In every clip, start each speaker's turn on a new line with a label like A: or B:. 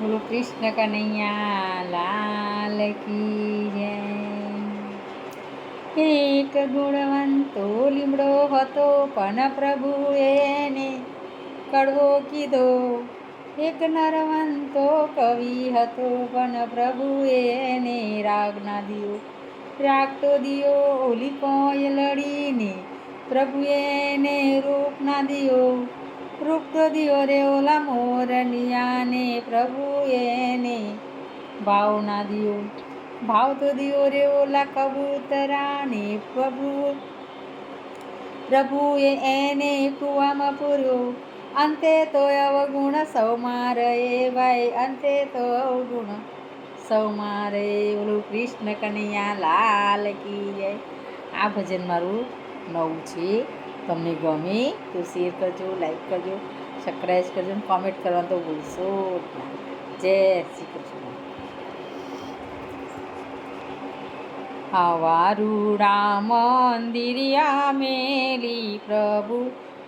A: બોલો કૃષ્ણ કનૈયા લાલ કી જય. એક ગુણવંતો લીમડો હતો, પણ પ્રભુ એને કડવો કીધો. એક નરવંતો કવિ હતો, પણ પ્રભુ એને રાગ ના દિયો. રાગ તો દિયો, ઓલી કોય લડીને પ્રભુ એને રૂપ ના દિયો. રૂપ તો દિયો રે ઓલા મોરનિયાને પ્રભુ એને ભાવના દિયો. ભાવ તો દિયો રે ઓલા કબૂતરાને પ્રભુ, પ્રભુએ એને કુવામાં પૂર્યો. અંતે તો અવગુણ સૌમાં રહે ભાઈ અંતે તો અવગુણ સૌમાં રહે ઓલું કૃષ્ણ કનૈયા લાલ કી આ ભજન મારું નવું છે. તમને ગમે તો શેર કરજો લાઈક કરજો સબસ્ક્રાઈબ કરજો અને કોમેન્ટ કરવાનું તો ભૂલશો જય શ્રી કૃષ્ણ. આવારુડા મંદિરિયા મેલી પ્રભુ,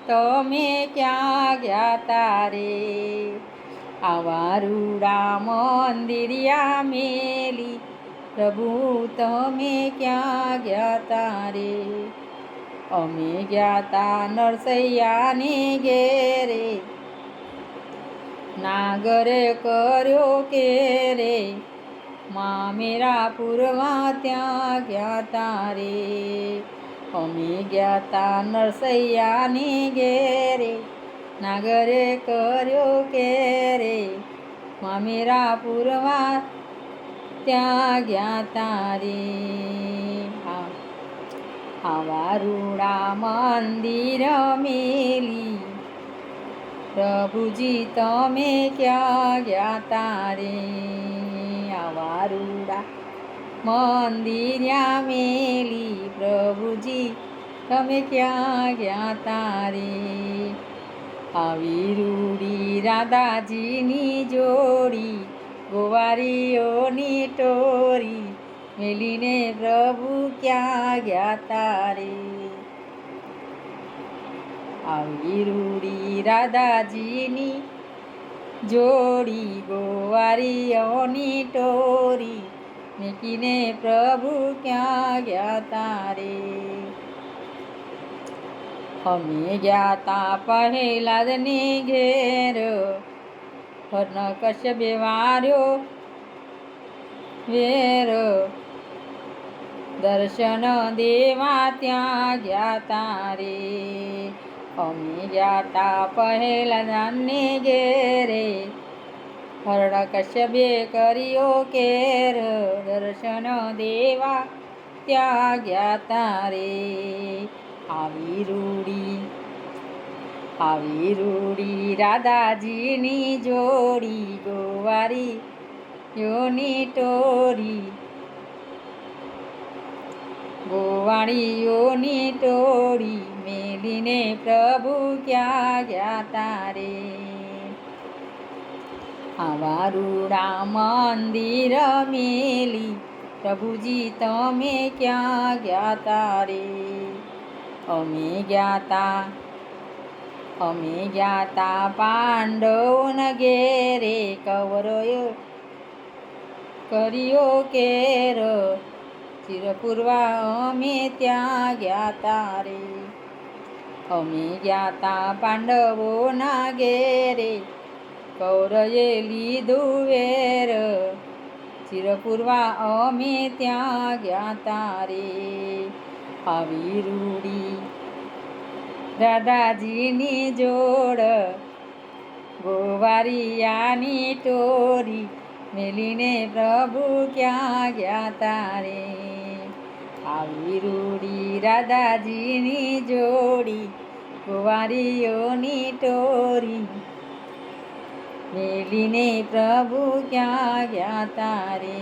A: તમે ક્યાં ગયા તારે આવારુડા મંદિરિયા મેલી પ્રભુ, તમે ક્યાં ગયા તારે અમે ગયા તા નરસૈયાને ઘેરે. નાગરે કર્યો કે રે મામેરા પૂરવા ત્યાં ગયા તારે અમે ગયા તા નરસૈયાને ઘેરે. નાગરે કર્યો કે રે મામેરા પૂરવા ત્યાં ગયા તારે હા આવા રૂડા મંદિર મેલી પ્રભુજી તમે ક્યાં ગયા તારે આવા રૂડા મંદિર્યા મેલી પ્રભુજી તમે ક્યાં ગયા તારે આવી રૂડી રાધાજીની જોડી ગોવારીઓની ટોરી મેલીને પ્રભુ ક્યાં ગયા તારે આવી રૂડી રાધાજીની જોડી ગોવારીઓની ટોરી મેકીને પ્રભુ ક્યાં ગયા તારે અમે ગયા તા પહેલાદની ઘેર હર્ન કશ્ય બેવાર્યો વેર દર્શન દેવા ત્યાં ગયા તારે. અમે ગયા પહેલા જાનને ઘેરે. હરણ કશ્યપે કર્યો કેર. દર્શન દેવા ત્યાં ગયા તારે. આવી રૂડી આવી રૂડી રાધાજીની જોડી. ગોવારી યોની ટોરી ગોવાળીઓની ટોળી મેલીને, પ્રભુ, ક્યાં ગયા તારે? આવા રૂડા મંદિર મેલી, પ્રભુજી, તમે ક્યાં ગયા તારે? અમે ગયા અમે ગયા તા પાંડવન ઘેરે, કવરોયો કર્યો કેર ચિરપૂર્વા અમે ત્યાં ગયા તારે અમે ગયા તા પાંડવોના ઘેરે કૌરયે લીધું વેર. ચિરપૂર્વા અમે ત્યાં ગયા તારે આવી રૂડી દાદાજીની જોડ. ગોવારિયાની ટોરી. મેલીને પ્રભુ ક્યાં ગયા તારે? આવી રૂડી રાધાજીની જોડી, કુંવારીઓની ટોરી. મેલીને પ્રભુ ક્યાં ગયા તારે?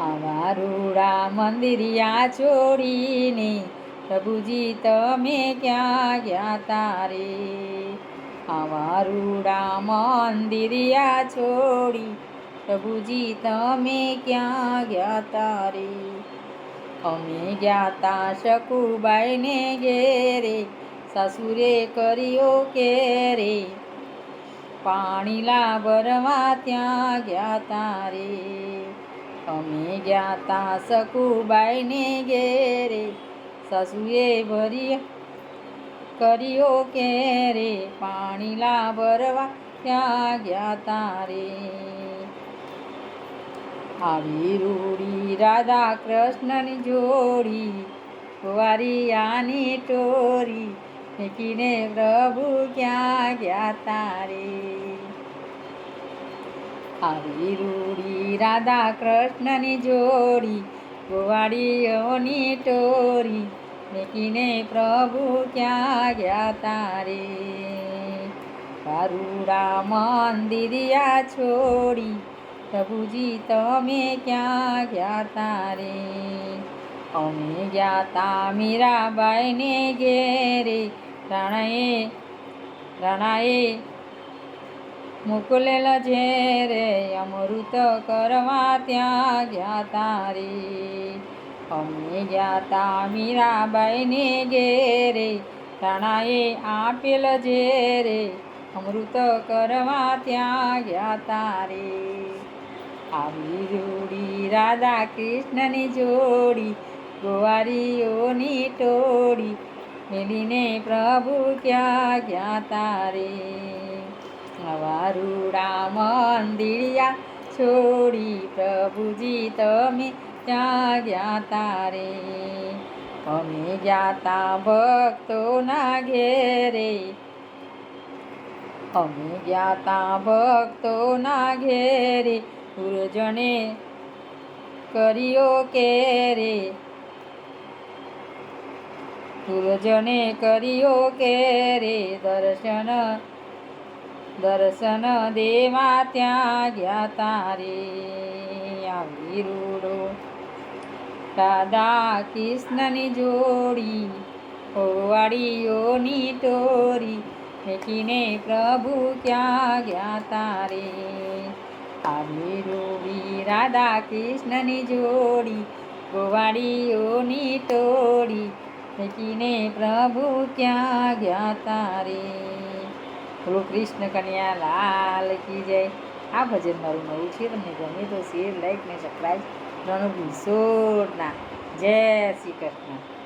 A: આવા રૂડા મંદિરિયા છોડીને પ્રભુજી તમે ક્યાં ગયા તારે? આવા રૂડા મંદિરિયા છોડી, પ્રભુજી તમે ક્યાં ગયા તારે અમે ગયા તા શકુબાઈને ઘેરે, સાસુરે કર્યો કે રે પાણીલા ભરવા ત્યાં ગયા તારે અમે ગયા તા શકુબાઈને ઘેરે, સાસુએ ભરી કર્યો કે રે? પાણીલા ભરવા ત્યાં ગયા તારે આવી રૂડી રાધા કૃષ્ણની જોડી કુંવારિયાની ટોરી, ફેંકીને પ્રભુ ક્યાં ગયા તારે આવી રૂડી રાધા કૃષ્ણની જોડી, કુંવારીઓની ટોરી ફેંકીને પ્રભુ ક્યાં ગયા તારે? કારુડા મંદિરિયા છોડી પ્રભુજી તમે ક્યાં ગયા તારે? અમે ગયા તા મીરાબાઈને ઘેરે. રાણાએ રાણાએ મોકલેલ ઝેરે. અમૃત કરવા ત્યાં ગયા તારે. અમે ગયા તા મીરાબાઈને ઘેરે, રાણાએ આપેલ ઝેરે, અમૃત કરવા ત્યાં ગયા તારે આવી જોડી રાધા કૃષ્ણની જોડી, ગોવારીઓની ટોળી, મેલીને પ્રભુ ક્યાં ગયા તારે અવારૂડા મંદિરિયા છોડી પ્રભુજી તમે ત્યાં ગયા તારે અમે ગયા તા ભક્તોના ઘેરે અમે ગયા તા ભક્તોના ઘેરે ગુરુજને કર્યો કે રે ગુરુજને કર્યો કે રે દર્શન દર્શન દેવા ત્યાં ગયા તારે આવી રૂડો રાધા કૃષ્ણની જોડી હોવાડીઓની ટોરી ફેંકીને પ્રભુ ક્યાં ગયા તારે આવી રૂડી રાધા કૃષ્ણની જોડી ગોવાડીઓની ટોળી ફેંકીને પ્રભુ ક્યાં ગયા તારે બોલો કૃષ્ણ કન્યા લાલ કી જય. આ ભજન મારું નવું છે, તમને ગમે તો શેર લાઈક ને સબસ્ક્રાઈબ કરવાનું સોરના જય શ્રી કૃષ્ણ.